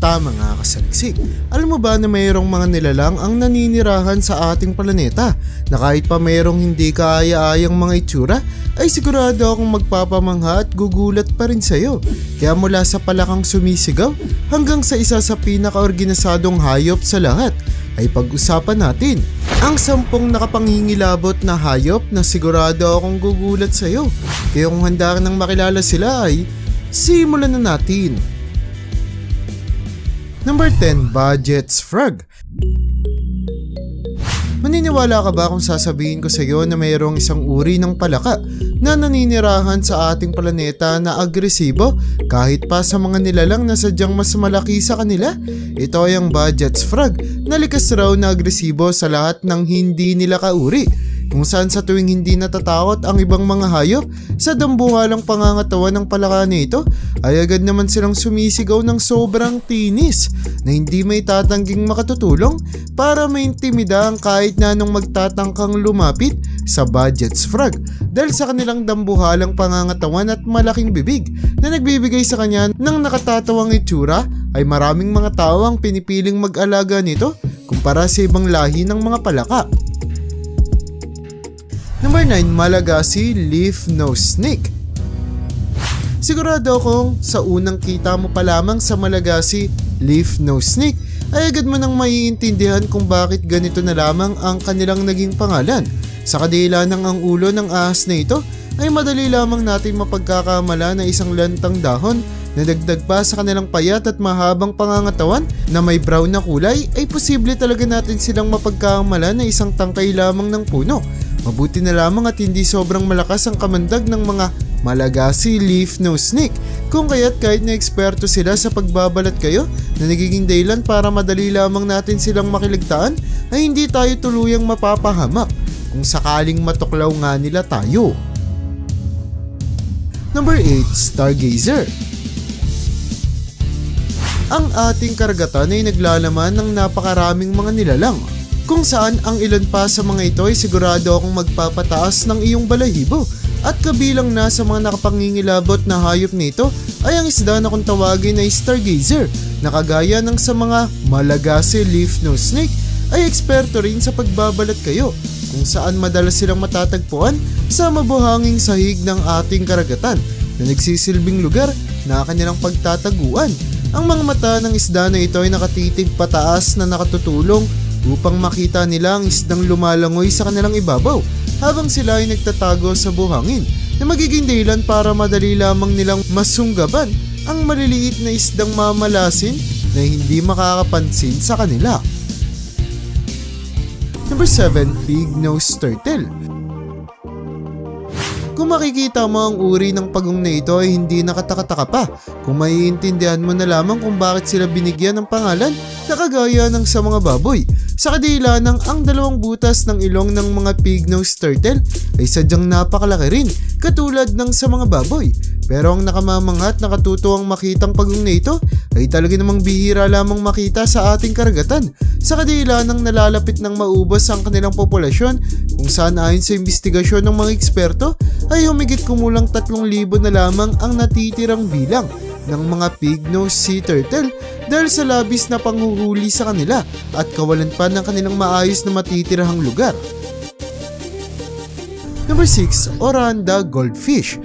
tama nga kasaliksik. Alam mo ba na mayroong mga nilalang ang naninirahan sa ating planeta na kahit pa mayroong hindi kaaya-ayang mga itsura ay sigurado akong magpapamangha at gugulat pa rin sa'yo. Kaya mula sa palakang sumisigaw hanggang sa isa sa pinakaorganisadong hayop sa lahat ay pag-usapan natin ang sampung nakapanghingilabot na hayop na sigurado akong gugulat sa'yo. Kaya kung handa ka nang makilala sila ay simulan na natin. Number 10, Budget's Frog. Maniniwala ka ba kung sasabihin ko sa iyo na mayroong isang uri ng palaka na naninirahan sa ating planeta na agresibo kahit pa sa mga nilalang na sadyang mas malaki sa kanila? Ito ay ang Budget's Frog na likas raw na agresibo sa lahat ng hindi nila kauri kung saan sa tuwing hindi natatakot ang ibang mga hayop sa dambuhalang pangangatawan ng palaka nito ay agad naman silang sumisigaw ng sobrang tinis na hindi may tatangging makatutulong para maintimida ang kahit na anong magtatangkang lumapit sa Budget's Frog dahil sa kanilang dambuhalang pangangatawan at malaking bibig na nagbibigay sa kanya ng nakatatawang itsura ay maraming mga tao ang pinipiling mag-alaga nito kumpara sa ibang lahi ng mga palaka. Number 9, Malagasy Leaf Nose Snake. Sigurado akong sa unang kita mo pa lamang sa Malagasy Leaf Nose Snake ay agad mo nang maiintindihan kung bakit ganito na lamang ang kanilang naging pangalan. Sa kadila ng ang ulo ng ahas na ito ay madali lamang natin mapagkakamala na isang lantang dahon na dagdag pa sa kanilang payat at mahabang pangangatawan na may brown na kulay ay posible talaga natin silang mapagkakamala na isang tangkay lamang ng puno. Mabuti na lamang at hindi sobrang malakas ang kamandag ng mga Malagasy Leaf Nose Snake kung kaya't kahit na eksperto sila sa pagbabalat kayo na nagiging dahilan para madali lamang natin silang makiligtaan ay hindi tayo tuluyang mapapahamak kung sakaling matuklaw nga nila tayo. Number 8, Stargazer. Ang ating karagatan ay naglalaman ng napakaraming mga nilalang kung saan ang ilan pa sa mga ito ay sigurado akong magpapataas ng iyong balahibo at kabilang na sa mga nakapangingilabot na hayop nito ay ang isda na kung tawagin ay stargazer na kagaya ng sa mga Malagasy leaf nose snake ay eksperto rin sa pagbabalat kayo kung saan madalas silang matatagpuan sa mabuhanging sahig ng ating karagatan na nagsisilbing lugar na kanilang pagtataguan. Ang mga mata ng isda na ito ay nakatitig pataas na nakatutulong upang makita nila ang isdang lumalangoy sa kanilang ibabaw habang sila ay nagtatago sa buhangin na magiging dahilan para madali lamang nilang masunggaban ang maliliit na isdang mamalasin na hindi makakapansin sa kanila. Number 7, Big Nose Turtle. Kung makikita mo ang uri ng pagong na ito ay hindi nakatakataka pa kung maiintindihan mo na lamang kung bakit sila binigyan ng pangalan na kagaya ng sa mga baboy. Sa kadila ng ang dalawang butas ng ilong ng mga pig-nosed turtle ay sadyang napakalaki rin katulad ng sa mga baboy. Pero ang nakamamangha at nakatutuwang makitang pagong na ito ay talaga namang bihira lamang makita sa ating karagatan sa kadila ng nalalapit ng maubos ang kanilang populasyon kung saan ayon sa investigasyon ng mga eksperto ay humigit kumulang 3,000 na lamang ang natitirang bilang ng mga pig-nosed sea turtle dahil sa labis na panghuhuli sa kanila at kawalan pa ng kanilang maayos na matitirahang lugar. Number 6, Oranda Goldfish.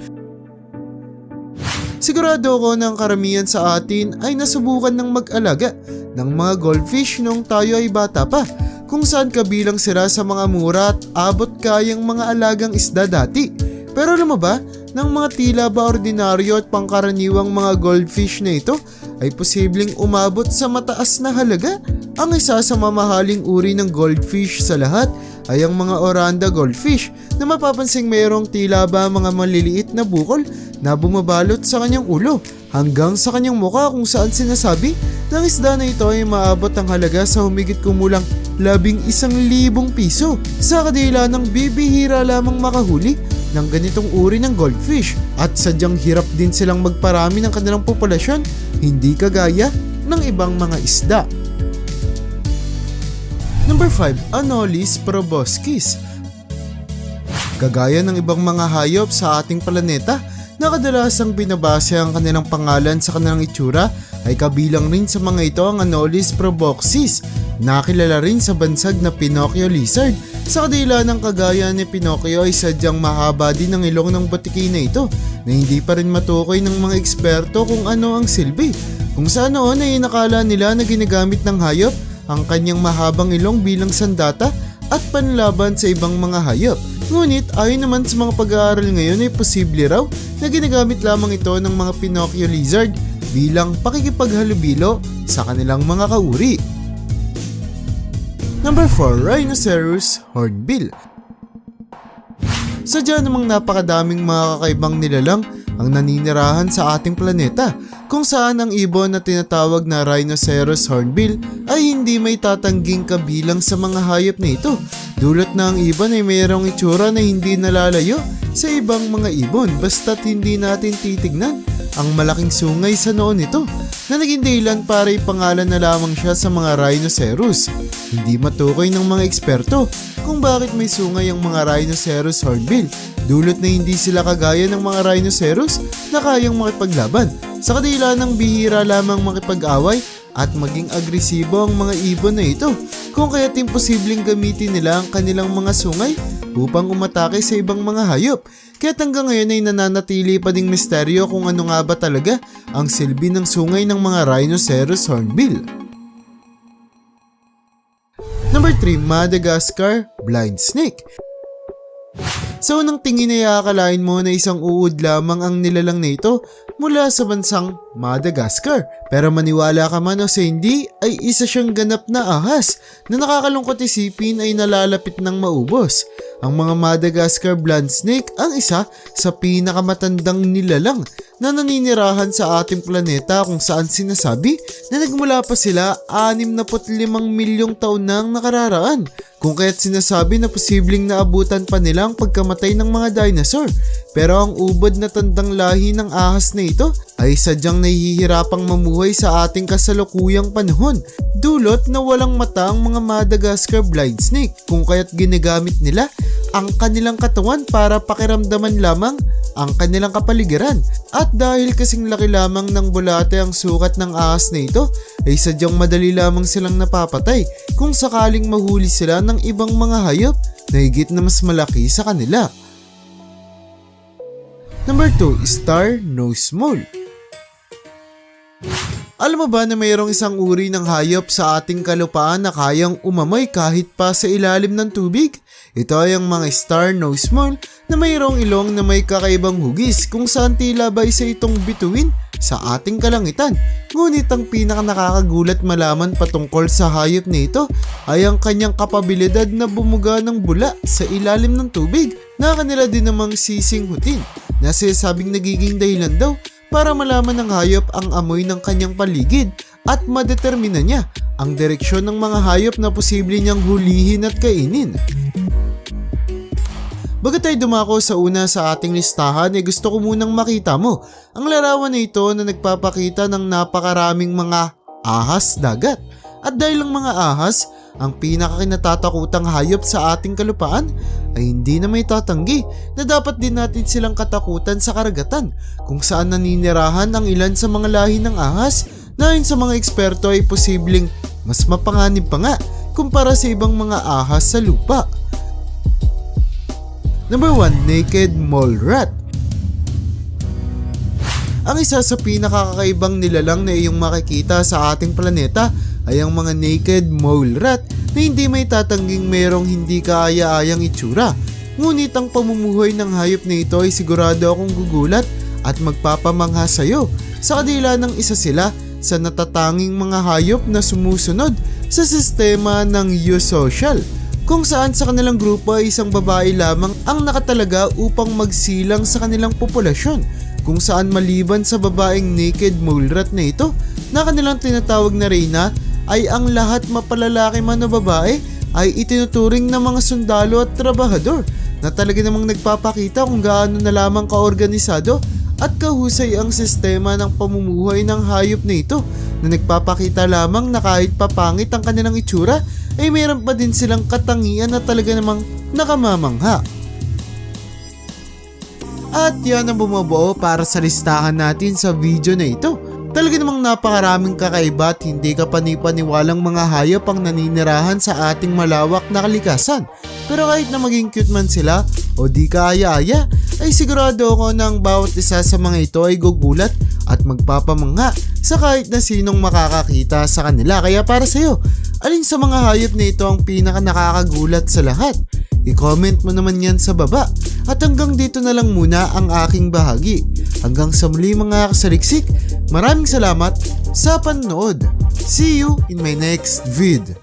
Sigurado ako ang karamihan sa atin ay nasubukan ng mag-alaga ng mga goldfish noong tayo ay bata pa kung saan kabilang sila sa mga mura at abot kayang mga alagang isda dati. Pero alam ba, ng mga tila ba ordinaryo at pangkaraniwang mga goldfish na ito ay posibleng umabot sa mataas na halaga? Ang isa sa mamahaling uri ng goldfish sa lahat ay ang mga Oranda goldfish na mapapansing mayroong tila ba mga maliliit na bukol na bumabalot sa kanyang ulo hanggang sa kanyang muka kung saan sinasabi ng isda na ito ay maabot ang halaga sa humigit kumulang labing isang libong piso sa kadila ng bibihira lamang makahuli ng ganitong uri ng goldfish at sadyang hirap din silang magparami ng kanilang populasyon hindi kagaya ng ibang mga isda. Number 5, Anolis proboscis. Kagaya ng ibang mga hayop sa ating planeta, na kadalasang binabase ang kanilang pangalan sa kanilang itsura ay kabilang rin sa mga ito ang Anolis proboxis, nakilala rin sa bansag na Pinocchio lizard. Sa kadila ng kagaya ni Pinocchio ay sadyang mahaba din ang ilong ng butiki na ito na hindi pa rin matukoy ng mga eksperto kung ano ang silbi. Kung saan noon ay nakala nila na ginagamit ng hayop ang kanyang mahabang ilong bilang sandata at panlaban sa ibang mga hayop. Ngunit ayon naman sa mga pag-aaral ngayon ay posible raw na ginagamit lamang ito ng mga Pinocchio lizard bilang pakikipaghalubilo sa kanilang mga kauri. Number 4, Rhinoceros Hornbill. Sadya namang napakadaming mga kakaibang nilalang ang naninirahan sa ating planeta kung saan ang ibon na tinatawag na Rhinoceros Hornbill ay hindi may tatangging kabilang sa mga hayop na ito. Dulot na ang ibon ay mayroong itsura na hindi nalalayo sa ibang mga ibon basta't hindi natin titignan ang malaking sungay sa noon nito na naging dahilan para ipangalan na lamang siya sa mga rhinoceros. Hindi matukoy ng mga eksperto kung bakit may sungay ang mga rhinoceros hornbill dulot na hindi sila kagaya ng mga rhinoceros na kayang makipaglaban. Sa kadila ng bihira lamang makipag-away at maging agresibo ang mga ibon na ito kung kaya't imposibleng gamitin nila ang kanilang mga sungay upang umatake sa ibang mga hayop. Kaya't hanggang ngayon ay nananatili pa ding misteryo kung ano nga ba talaga ang silbi ng sungay ng mga rhinoceros hornbill. Number 3, Madagascar Blind Snake. Sa unang tingin ay akalain mo na isang uod lamang ang nilalang na ito mula sa bansang Madagascar. Pero maniwala ka man o sa hindi ay isa siyang ganap na ahas na nakakalungkot isipin ay nalalapit ng maubos. Ang mga Madagascar Blind Snake ang isa sa pinakamatandang nilalang na naninirahan sa ating planeta kung saan sinasabi na nagmula pa sila 65 milyong taon nang nakararaan. Kung kaya't sinasabi na posibleng naabutan pa nila ang pagkamatay ng mga dinosaur. Pero ang ubod na tandang lahi ng ahas na ito ay sadyang nahihirapang mamuhay sa ating kasalukuyang panahon. Dulot na walang mata ang mga Madagascar blind snake kung kaya't ginagamit nila ang kanilang katawan para pakiramdaman lamang ang kanilang kapaligiran. At dahil kasing laki lamang ng bulate ang sukat ng ahas na ito, ay sadyang madali lamang silang napapatay kung sakaling mahuli sila ng ibang mga hayop na higit na mas malaki sa kanila. Number 2, Star Nose Mole. Alam mo ba na mayroong isang uri ng hayop sa ating kalupaan na kayang umamoy kahit pa sa ilalim ng tubig? Ito ay ang mga star nose mole na mayroong ilong na may kakaibang hugis kung saan tila ba isa itong bituin sa ating kalangitan. Ngunit ang pinaka nakakagulat malaman patungkol sa hayop na ito ay ang kanyang kapabilidad na bumuga ng bula sa ilalim ng tubig na kanila din namang sisinghutin na sinasabing nagiging dahilan daw para malaman ng hayop ang amoy ng kanyang paligid at madetermina niya ang direksyon ng mga hayop na posible niyang hulihin at kainin. Bago tayo dumako sa una sa ating listahan, eh gusto ko munang makita mo ang larawan na ito na nagpapakita ng napakaraming mga ahas dagat. At dahil ang mga ahas, ang pinakakinatatakutang hayop sa ating kalupaan, ay hindi na may tatanggi na dapat din natin silang katakutan sa karagatan kung saan naninirahan ang ilan sa mga lahi ng ahas na ayon sa mga eksperto ay posibleng mas mapanganib pa nga kumpara sa ibang mga ahas sa lupa. Number 1, Naked Mole Rat. Ang isa sa pinakakakaibang nilalang na iyong makikita sa ating planeta ay ang mga naked mole rat na hindi may tatangging merong hindi kaaya-ayang itsura. Ngunit ang pamumuhay ng hayop na ito ay sigurado akong gugulat at magpapamangha sa iyo sa kadila ng isa sila sa natatanging mga hayop na sumusunod sa sistema ng eusocial kung saan sa kanilang grupo ay isang babae lamang ang nakatalaga upang magsilang sa kanilang populasyon kung saan maliban sa babaeng naked mole rat na ito na kanilang tinatawag na reyna ay ang lahat mapalalaki man na babae ay itinuturing ng mga sundalo at trabahador na talaga namang nagpapakita kung gaano na lamang kaorganisado at kahusay ang sistema ng pamumuhay ng hayop na ito na nagpapakita lamang na kahit papangit ang kanilang itsura ay mayroon pa din silang katangian na talaga namang nakamamangha. At yan ang bumubuo para sa listahan natin sa video na ito. Talaga namang napakaraming kakaiba at hindi ka panipaniwalang mga hayop ang naninirahan sa ating malawak na kalikasan. Pero kahit na maging cute man sila o di ka aya-aya, ay sigurado ako ng bawat isa sa mga ito ay gugulat at magpapamangha sa kahit na sinong makakakita sa kanila. Kaya para sa'yo, alin sa mga hayop na ito ang pinaka nakakagulat sa lahat? I-comment mo naman yan sa baba. At hanggang dito na lang muna ang aking bahagi. Hanggang sa muli mga kasaliksik, maraming salamat sa panood. See you in my next vid.